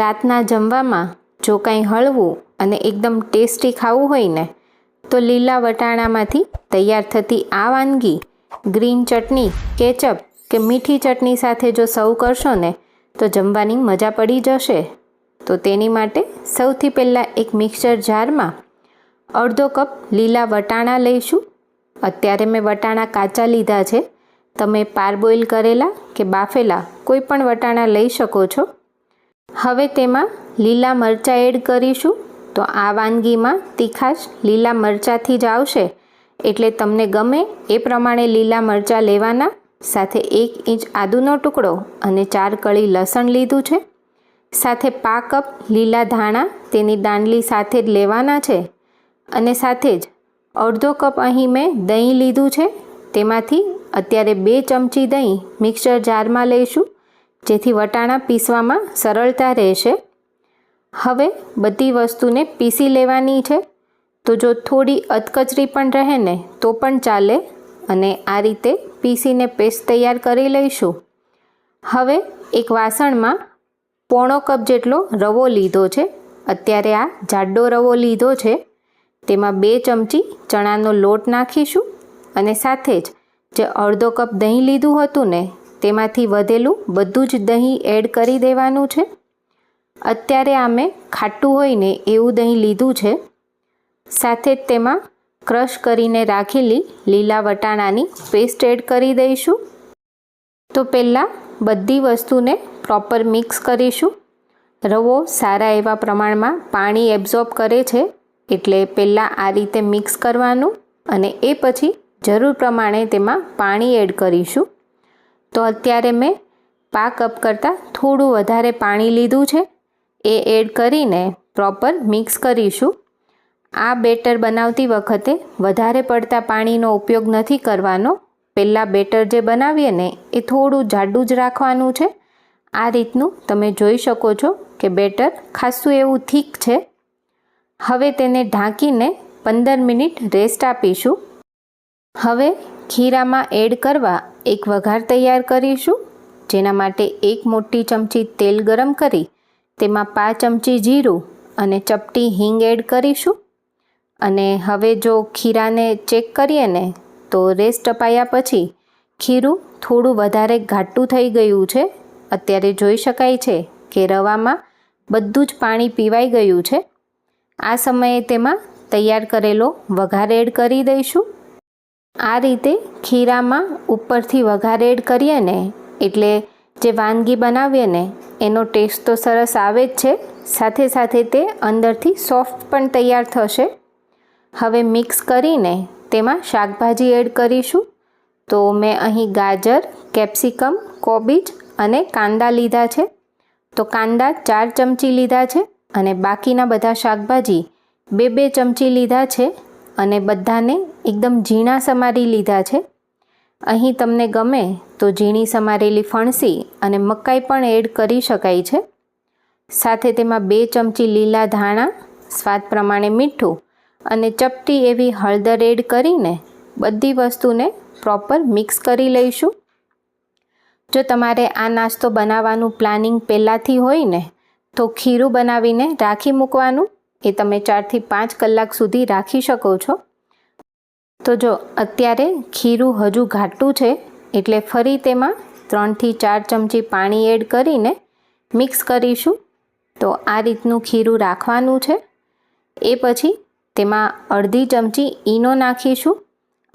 રાતના જમવામાં જો કાંઈ હળવું અને એકદમ ટેસ્ટી ખાવું હોય ને, તો લીલા વટાણામાંથી તૈયાર થતી આ વાનગી, ગ્રીન ચટણી કેચઅપ કે મીઠી ચટણી સાથે જો સર્વ કરશો ને, તો જમવાની મજા પડી જશે. તો તેની માટે સૌથી પહેલાં એક મિક્સર જારમાં અડધો કપ લીલા વટાણા લઈશું. અત્યારે મેં વટાણા કાચા લીધા છે. તમે પારબોઇલ કરેલા કે બાફેલા કોઈ પણ વટાણા લઈ શકો છો. હવે તેમાં લીલા મરચાં એડ કરીશું. તો આ વાનગીમાં તીખાશ લીલા મરચાંથી જ આવશે. એટલે તમને ગમે એ પ્રમાણે લીલા મરચાં લેવાના. સાથે એક ઇંચ આદુનો ટુકડો અને ચાર કળી લસણ લીધું છે. સાથે પા કપ લીલા ધાણા તેની દાંડલી સાથે જ લેવાના છે. અને સાથે જ અડધો કપ અહીં મેં દહીં લીધું છે. તેમાંથી અત્યારે બે ચમચી દહીં મિક્સર જારમાં લઈશું. જેથી વટાણા પીસવામાં સરળતા રહેશે. હવે બધી વસ્તુને પીસી લેવાની છે. તો જો થોડી અધકચરી પણ રહે ને, તો પણ ચાલે અને આ રીતે પીસીને પેસ્ટ તૈયાર કરી લઈશું. હવે એક વાસણમાં પોણો કપ જેટલો રવો લીધો છે. અત્યારે આ જાડો રવો લીધો છે. તેમાં બે ચમચી ચણાનો લોટ નાખીશું અને સાથે જ જે અડધો કપ દહીં લીધું હતું ને તેમાંથી વધેલું બધું જ દહીં એડ કરી દેવાનું છે. અત્યારે આ મેં ખાટું હોય ને એવું દહીં લીધું છે. સાથે જ તેમાં ક્રશ કરીને રાખેલી લીલા વટાણાની પેસ્ટ એડ કરી દઈશું. તો પહેલાં બધી વસ્તુને પ્રોપર મિક્સ કરીશું. રવો સારા એવા પ્રમાણમાં પાણી એબ્ઝોર્બ કરે છે, એટલે પહેલાં આ રીતે મિક્સ કરવાનું અને એ પછી જરૂર પ્રમાણે તેમાં પાણી એડ કરીશું. તો અત્યારે મેં પા કપ કરતાં થોડું વધારે પાણી લીધું છે. એ એડ કરીને પ્રોપર મિક્સ કરીશું. આ બેટર બનાવતી વખતે વધારે પડતા પાણીનો ઉપયોગ નથી કરવાનો. પહેલાં બેટર જે બનાવીએ ને, એ થોડું જાડું જ રાખવાનું છે. આ રીતનું તમે જોઈ શકો છો કે બેટર ખાસું એવું થીક છે. હવે તેને ઢાંકીને પંદર મિનિટ રેસ્ટ આપીશું. હવે ખીરામાં એડ કરવા એક વઘાર તૈયાર કરીશું, જેના માટે એક મોટી ચમચી તેલ ગરમ કરી, તેમાં પાંચ ચમચી જીરું અને ચપટી હિંગ એડ કરીશું. અને હવે જો ખીરાને ચેક કરીએ ને, તો રેસ્ટ અપાયા પછી ખીરું થોડું વધારે ઘાટું થઈ ગયું છે. અત્યારે જોઈ શકાય છે કે રવામાં બધું જ પાણી પીવાઈ ગયું છે. આ સમયે તેમાં તૈયાર કરેલો વઘાર એડ કરી દઈશું. આ રીતે ખીરામાં ઉપરથી વઘાર એડ કરીએ ને, એટલે જે વાનગી બનાવીએ ને, એનો ટેસ્ટ તો સરસ આવે જ છે. સાથે સાથે તે અંદરથી સોફ્ટ પણ તૈયાર થશે. હવે મિક્સ કરીને તેમાં શાકભાજી એડ કરીશું. તો મેં અહીં ગાજર, કેપ્સિકમ, કોબીજ અને કાંદા લીધા છે. તો કાંદા ચાર ચમચી લીધા છે અને બાકીના બધા શાકભાજી બે બે ચમચી લીધા છે અને બધાને એકદમ ઝીણા સમારી લીધા છે. અહીં તમને ગમે તો ઝીણી સમારેલી ફણસી અને મકાઈ પણ એડ કરી શકાય છે. સાથે તેમાં બે ચમચી લીલા ધાણા, સ્વાદ પ્રમાણે મીઠું અને ચપટી એવી હળદર એડ કરીને બધી વસ્તુને પ્રોપર મિક્સ કરી લઈશું. જો તમારે આ નાસ્તો બનાવવાનું પ્લાનિંગ પહેલાંથી હોય ને, તો ખીરું બનાવીને રાખી મૂકવાનું. એ તમે ચારથી પાંચ કલાક સુધી રાખી શકો છો. તો જો અત્યારે ખીરું હજુ ઘાટું છે, એટલે ફરી તેમાં ત્રણથી ચાર ચમચી પાણી એડ કરીને મિક્સ કરીશું. તો આ રીતનું ખીરું રાખવાનું છે. એ પછી તેમાં અડધી ચમચી ઈનો નાખીશું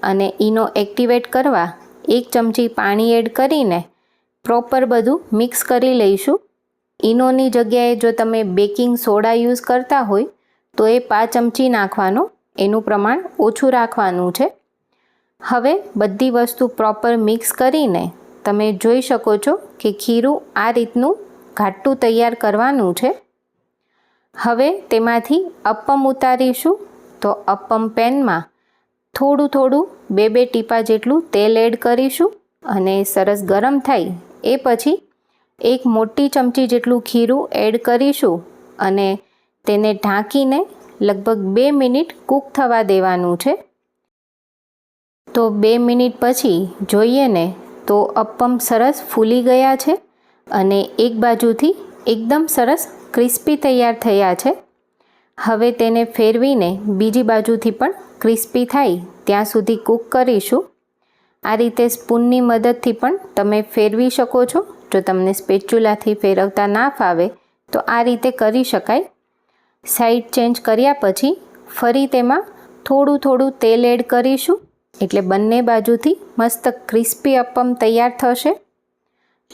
અને ઈનો એક્ટિવેટ કરવા એક ચમચી પાણી એડ કરીને પ્રોપર બધું મિક્સ કરી લઈશું. ઈનોની જગ્યાએ જો તમે બેકિંગ સોડા યુઝ કરતા હોય, તો એ પાંચ ચમચી નાખવાનો એનું પ્રમાણ ઓછું રાખવાનું છે. હવે બધી વસ્તુ પ્રોપર મિક્સ કરીને તમે જોઈ શકો છો કે ખીરું આ રીતનું ઘાટું તૈયાર કરવાનું છે. હવે તેમાંથી અપમ ઉતારીશું. તો અપમ પેનમાં થોડું થોડું બે બે ટીપા જેટલું તેલ એડ કરીશું અને સરસ ગરમ થાય એ પછી એક મોટી ચમચી જેટલું ખીરું એડ કરીશું અને તેને ઢાંકીને લગભગ બે મિનિટ કૂક થવા દેવાનું છે. તો બે મિનિટ પછી જોઈએ ને તો અપમ સરસ ફૂલી ગયા છે અને એક બાજુથી એકદમ સરસ ક્રિસ્પી તૈયાર થયા છે. હવે તેને ફેરવીને બીજી બાજુથી પણ ક્રિસ્પી થાય ત્યાં સુધી કૂક કરીશું. આ રીતે સ્પૂનની મદદથી પણ તમે ફેરવી શકો છો. જો તમને સ્પેચ્યુલાથી ફેરવતા ના ફાવે તો આ રીતે કરી શકાય. સાઈડ ચેન્જ કર્યા પછી ફરી તેમાં થોડું થોડું તેલ એડ કરીશું. એટલે બંને બાજુથી મસ્ત ક્રિસ્પી અપમ તૈયાર થશે.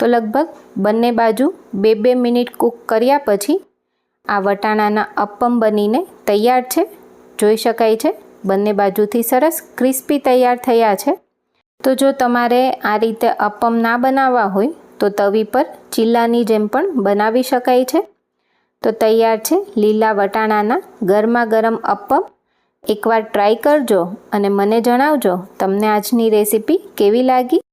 તો લગભગ બંને બાજુ બે બે મિનિટ કૂક કર્યા પછી આ વટાણાના અપમ બનીને તૈયાર છે. જોઈ શકાય છે? બંને બાજુથી સરસ ક્રિસ્પી તૈયાર થયા છે. તો જો તમારે આ રીતે અપમ ના બનાવવા હોય તો તવી પર ચીલાની જેમ પણ બનાવી શકાય છે. તો તૈયાર છે લીલા વટાણાના ગરમા ગરમ અપમ એકવાર ટ્રાય કરજો અને મને જણાવજો તમને આજની રેસીપી કેવી લાગી?